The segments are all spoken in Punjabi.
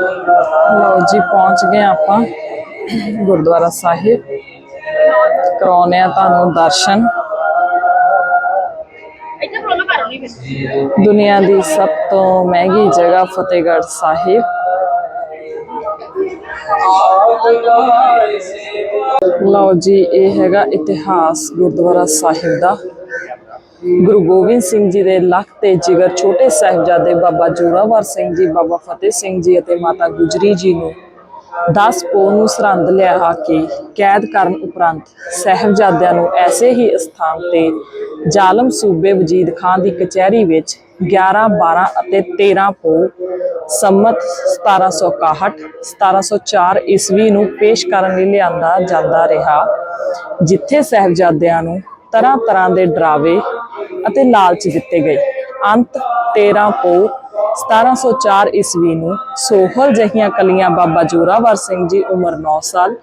ਲਓ ਜੀ ਪਹੁੰਚ ਗਏ ਆਪਾਂ ਗੁਰਦੁਆਰਾ ਸਾਹਿਬ। ਕਰਾਉਨੇ ਆ ਤੁਹਾਨੂੰ ਦਰਸ਼ਨ। ਦੁਨੀਆ ਦੀ ਸਭ ਤੋਂ ਮਹਿੰਗੀ ਜਗ੍ਹਾ ਫਤਿਹਗੜ੍ਹ ਸਾਹਿਬ। ਲਓ ਜੀ ਇਹ ਹੈਗਾ ਇਤਿਹਾਸ ਗੁਰਦੁਆਰਾ ਸਾਹਿਬ ਦਾ। ਗੁਰੂ ਗੋਬਿੰਦ ਸਿੰਘ ਜੀ ਦੇ ਲੱਖ ਤੇ ਜਿਗਰ ਛੋਟੇ ਸਾਹਿਬਜ਼ਾਦੇ ਬਾਬਾ ਜੋਰਾਵਰ ਸਿੰਘ ਜੀ, ਬਾਬਾ ਫਤਿਹ ਸਿੰਘ ਜੀ ਅਤੇ ਮਾਤਾ ਗੁਜਰੀ ਜੀ ਨੂੰ 10 ਪੋ ਨੂੰ ਸਰਹੰਦ ਲਿਆ ਕੇ ਕੈਦ ਕਰਨ ਉਪਰੰਤ ਸਾਹਿਬਜ਼ਾਦਿਆਂ ਨੂੰ ਐਸੇ ਹੀ ਸਥਾਨ ਤੇ ਜ਼ਾਲਮ ਸੂਬੇ ਵਜੀਦ ਖਾਨ ਦੀ ਕਚਹਿਰੀ ਵਿੱਚ 11 12 ਅਤੇ 13 ਪੋ ਸੰਮਤ 1761 1704 ਈਸਵੀ ਨੂੰ ਪੇਸ਼ ਕਰਨ ਲਈ ਲਿਆਂਦਾ ਜਾਂਦਾ ਰਿਹਾ, ਜਿੱਥੇ ਸਾਹਿਬਜ਼ਾਦਿਆਂ ਨੂੰ ਤਰ੍ਹਾਂ ਤਰ੍ਹਾਂ ਦੇ ਡਰਾਵੇ ਅਤੇ ਲਾਲਚ ਦਿੱਤੇ ਗਏ। ਅੰਤ 13 ਪੋ 1704 ਈਸਵੀ ਨੂੰ ਸੋਹਲ ਜਹੀਆਂ ਕਲੀਆਂ ਬਾਬਾ ਜੋਰਾਵਰ ਸਿੰਘ ਜੀ ਉਮਰ 9 ਸਾਲ,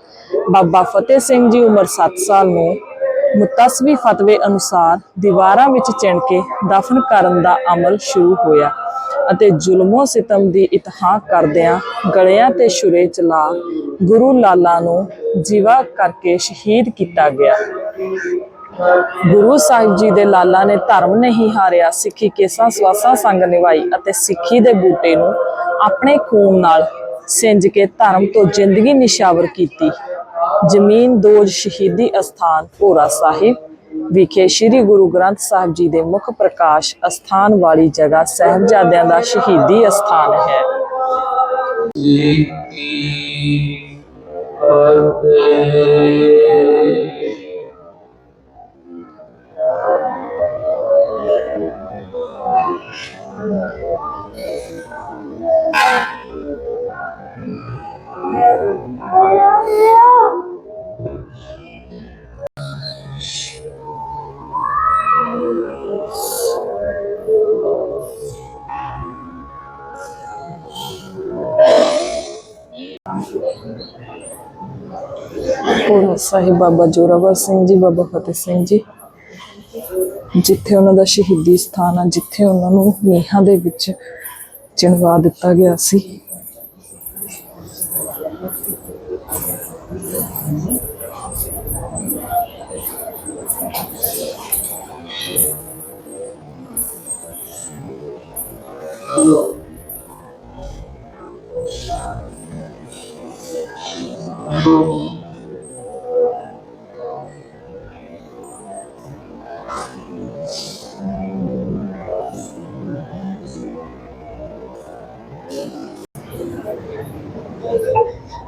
ਬਾਬਾ ਫਤਿਹ ਸਿੰਘ ਜੀ ਉਮਰ 7 ਸਾਲ ਨੂੰ ਮੁਤਸਵੀ ਫਤਵੇ ਅਨੁਸਾਰ ਦੀਵਾਰਾਂ ਵਿੱਚ ਚਿਣ ਕੇ ਦਫਨ ਕਰਨ ਦਾ ਅਮਲ ਸ਼ੁਰੂ ਹੋਇਆ ਅਤੇ ਜ਼ੁਲਮੋ ਸਿਤਮ ਦੀ ਇਤਹਾ ਕਰਦਿਆਂ ਗਲਿਆਂ ਤੇ ਛੁਰੇ ਚਲਾ ਗੁਰੂ ਲਾਲਾ ਨੂੰ ਜੀਵਾ ਕਰਕੇ ਸ਼ਹੀਦ ਕੀਤਾ ਗਿਆ। ਗੁਰੂ ਸਾਹਿਬ ਜੀ ਦੇ ਲਾਲਾ ਨੇ ਧਰਮ ਨਹੀਂ ਹਾਰਿਆ, ਸਿੱਖੀ ਕੇਸਾਂ, ਸਵਾਸਾਂ ਸੰਗ ਨਿਭਾਈ ਅਤੇ ਸਿੱਖੀ ਦੇ ਬੂਟੇ ਨੂੰ ਆਪਣੇ ਖੂਨ ਨਾਲ ਸਿੰਜ ਕੇ ਧਰਮ ਤੋਂ ਜ਼ਿੰਦਗੀ ਨਿਸ਼ਾਵਰ ਕੀਤੀ। ਜ਼ਮੀਨ ਦੋਜ ਸ਼ਹੀਦੀ ਅਸਥਾਨ ਭੋਰਾ ਸਾਹਿਬ ਵਿਖੇ ਸ੍ਰੀ ਗੁਰੂ ਗ੍ਰੰਥ ਸਾਹਿਬ ਜੀ ਦੇ ਮੁੱਖ ਪ੍ਰਕਾਸ਼ ਅਸਥਾਨ ਵਾਲੀ ਜਗ੍ਹਾ ਸਾਹਿਬਜ਼ਾਦਿਆਂ ਦਾ ਸ਼ਹੀਦੀ ਅਸਥਾਨ ਹੈ। ਜੀ ਕੀ ਫਤਿਹ ਭੋਰਾ ਸਾਹਿਬ ਬਾਬਾ ਜੋਰਾਵਰ ਸਿੰਘ ਜੀ, ਬਾਬਾ ਫਤਿਹ ਸਿੰਘ ਜੀ। ਜਿੱਥੇ ਉਹਨਾਂ ਦਾ ਸ਼ਹੀਦੀ ਸਥਾਨ ਆ, ਜਿੱਥੇ ਉਹਨਾਂ ਨੂੰ ਨੀਹਾਂ ਦੇ ਵਿੱਚ ਚਿਣਵਾ ਦਿੱਤਾ ਗਿਆ ਸੀ।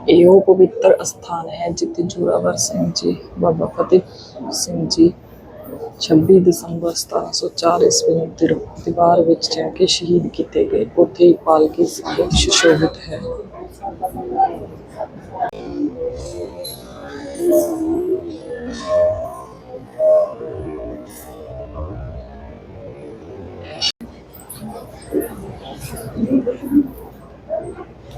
ਇਹ ਉਹ ਪਵਿੱਤਰ ਅਸਥਾਨ ਹੈ ਜਿੱਥੇ ਜੋਰਾਵਰ ਸਿੰਘ ਜੀ, ਬਾਬਾ ਫਤਿਹ ਸਿੰਘ ਜੀ 26 ਦਸੰਬਰ 1704 ਈਸਵੀ ਨੂੰ ਦੀਵਾਰ ਵਿੱਚ ਜਾ ਕੇ ਸ਼ਹੀਦ ਕੀਤੇ ਗਏ। ਉੱਥੇ ਹੀ ਪਾਲਕੀ ਸਾਹਿਬ ਸੁਸ਼ੋਭਿਤ ਹੈ।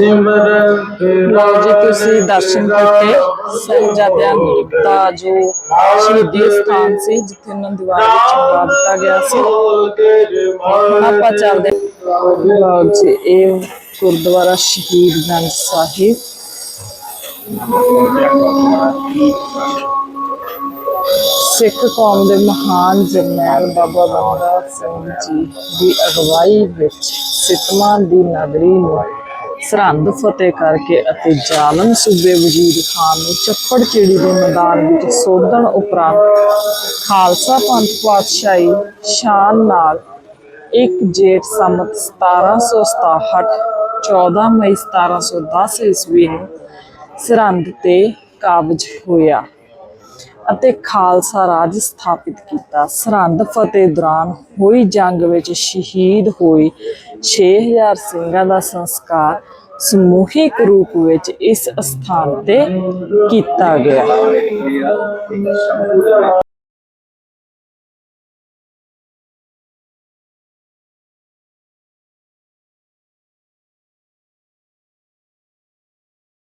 ਲਓ ਜੀ, ਤੁਸੀਂ ਦਰਸ਼ਨ ਕੀਤੇ ਸਾਹਿਬਜ਼ਾਦਿਆਂ ਦਾ ਜੋ ਸ਼ਹੀਦੀ ਸਥਾਨ ਸੀ, ਜਿੱਥੇ ਉਹਨਾਂ ਦੀਵਾਰ ਵਿੱਚ ਚਿਣਵਾ ਦਿੱਤਾ ਗਿਆ ਸੀ। ਹੁਣ ਆਪਾਂ ਚੱਲਦੇ ਲਓ ਜੀ, ਇਹ ਗੁਰਦੁਆਰਾ ਸ਼ਹੀਦਗੰਜ ਸਾਹਿਬ। ਸਿੱਖ ਕੌਮ ਦੇ ਮਹਾਨ ਜਰਨੈਲ ਬਾਬਾ ਬੰਦਾ ਸਿੰਘ ਜੀ ਦੀ ਅਗਵਾਈ ਵਿੱਚ ਸਿੱਖਾਂ ਦੀ ਨਗਰੀ ਨੂੰ ਸਰਹੰਦ ਫਤਿਹ ਕਰਕੇ ਅਤੇ ਜ਼ਾਲਮ ਸੂਬੇ ਵਜ਼ੀਰ ਖਾਨ ਨੂੰ ਚੱਪੜ ਚਿੜੀ ਦੇ ਮੈਦਾਨ ਵਿੱਚ ਸੋਧਣ ਉਪਰੰਤ ਖਾਲਸਾ ਪੰਥ ਪਾਤਸ਼ਾਹੀ ਸ਼ਾਨ ਨਾਲ ਇੱਕ ਜੇਠ ਸੰਮਤ 1767 14 ਮਈ 1710 ਈਸਵੀ ਨੂੰ ਸਰਹੰਦ ਤੇ ਕਾਬਜ ਹੋਇਆ। ਅਤੇ ਖਾਲਸਾ ਰਾਜ ਸਥਾਪਿਤ ਕੀਤਾ। ਸਰਹੰਦ ਫਤਿਹ ਦੌਰਾਨ ਹੋਈ ਜੰਗ ਵਿੱਚ ਸ਼ਹੀਦ ਹੋਏ 6000 ਸਿੰਘਾਂ ਦਾ ਸੰਸਕਾਰ ਸਮੂਹਿਕ ਰੂਪ ਵਿੱਚ ਇਸ ਸਥਾਨ ਤੇ ਕੀਤਾ ਗਿਆ।